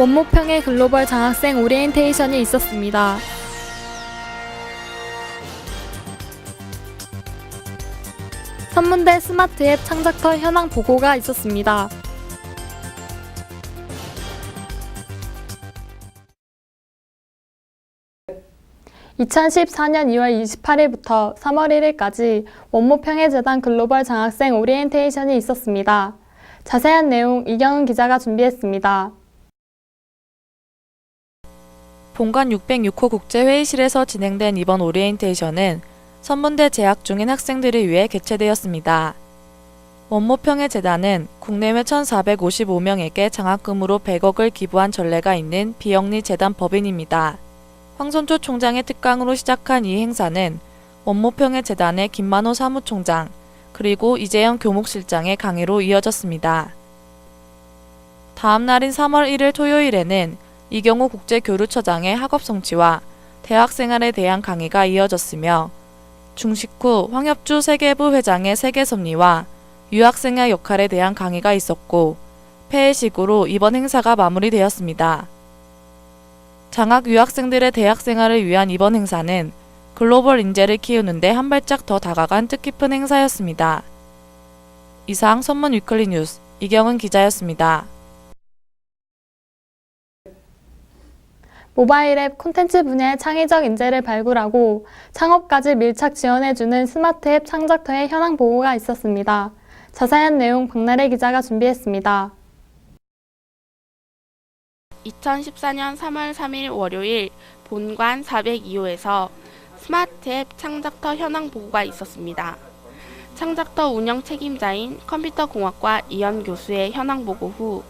원모평의 글로벌 장학생 오리엔테이션이 있었습니다. 선문대 스마트 앱 창작터 현황 보고가 있었습니다. (2014년 2월 28일부터 3월 1일까지 원모평해재단 글로벌 장학생 오리엔테이션이 있었습니다. 자세한 내용 이경은 기자가 준비했습니다. 본관 606호 국제회의실에서 진행된 이번 오리엔테이션은 선문대 재학 중인 학생들을 위해 개최되었습니다. 원모평의 재단은 국내외 1,455명에게 장학금으로 100억을 기부한 전례가 있는 비영리 재단 법인입니다. 황선조 총장의 특강으로 시작한 이 행사는 원모평의 재단의 김만호 사무총장, 그리고 이재영 교목실장의 강의로 이어졌습니다. 다음 날인 3월 1일 토요일에는 이경호 국제교류처장의 학업 성취와 대학 생활에 대한 강의가 이어졌으며 중식 후 황협주 세계부 회장의 세계 섭리와 유학생의 역할에 대한 강의가 있었고 폐회식으로 이번 행사가 마무리되었습니다. 장학 유학생들의 대학 생활을 위한 이번 행사는 글로벌 인재를 키우는데 한 발짝 더 다가간 뜻깊은 행사였습니다. 이상 선문 위클리 뉴스 이경은 기자였습니다. 모바일 앱 콘텐츠 분야의 창의적 인재를 발굴하고 창업까지 밀착 지원해주는 스마트 앱 창작터의 현황 보고가 있었습니다. 자세한 내용 박나래 기자가 준비했습니다. 2014년 3월 3일 월요일 본관 402호에서 스마트 앱 창작터 현황 보고가 있었습니다. 창작터 운영 책임자인 컴퓨터공학과 이현 교수의 현황 보고 후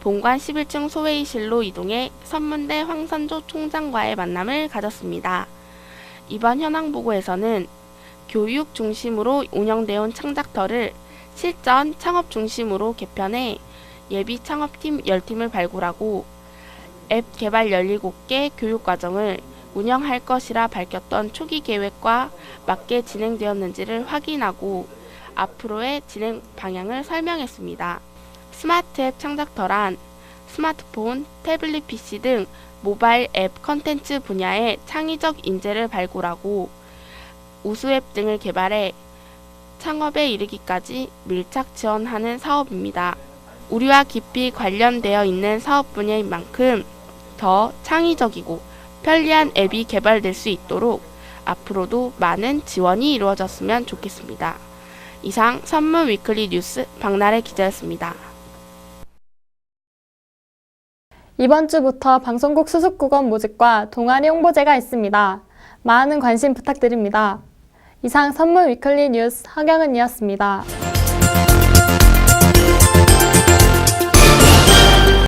본관 11층 소회의실로 이동해 선문대 황선조 총장과의 만남을 가졌습니다. 이번 현황 보고에서는 교육 중심으로 운영되어 온 창작터를 실전 창업 중심으로 개편해 예비 창업팀 10팀을 발굴하고 앱 개발 17개 교육 과정을 운영할 것이라 밝혔던 초기 계획과 맞게 진행되었는지를 확인하고 앞으로의 진행 방향을 설명했습니다. 스마트 앱 창작터란 스마트폰, 태블릿 PC 등 모바일 앱 컨텐츠 분야의 창의적 인재를 발굴하고 우수 앱 등을 개발해 창업에 이르기까지 밀착 지원하는 사업입니다. 우리와 깊이 관련되어 있는 사업 분야인 만큼 더 창의적이고 편리한 앱이 개발될 수 있도록 앞으로도 많은 지원이 이루어졌으면 좋겠습니다. 이상 선문 위클리 뉴스 박나래 기자였습니다. 이번 주부터 방송국 수습국원 모집과 동아리 홍보제가 있습니다. 많은 관심 부탁드립니다. 이상 선물 위클리 뉴스 허경은이었습니다.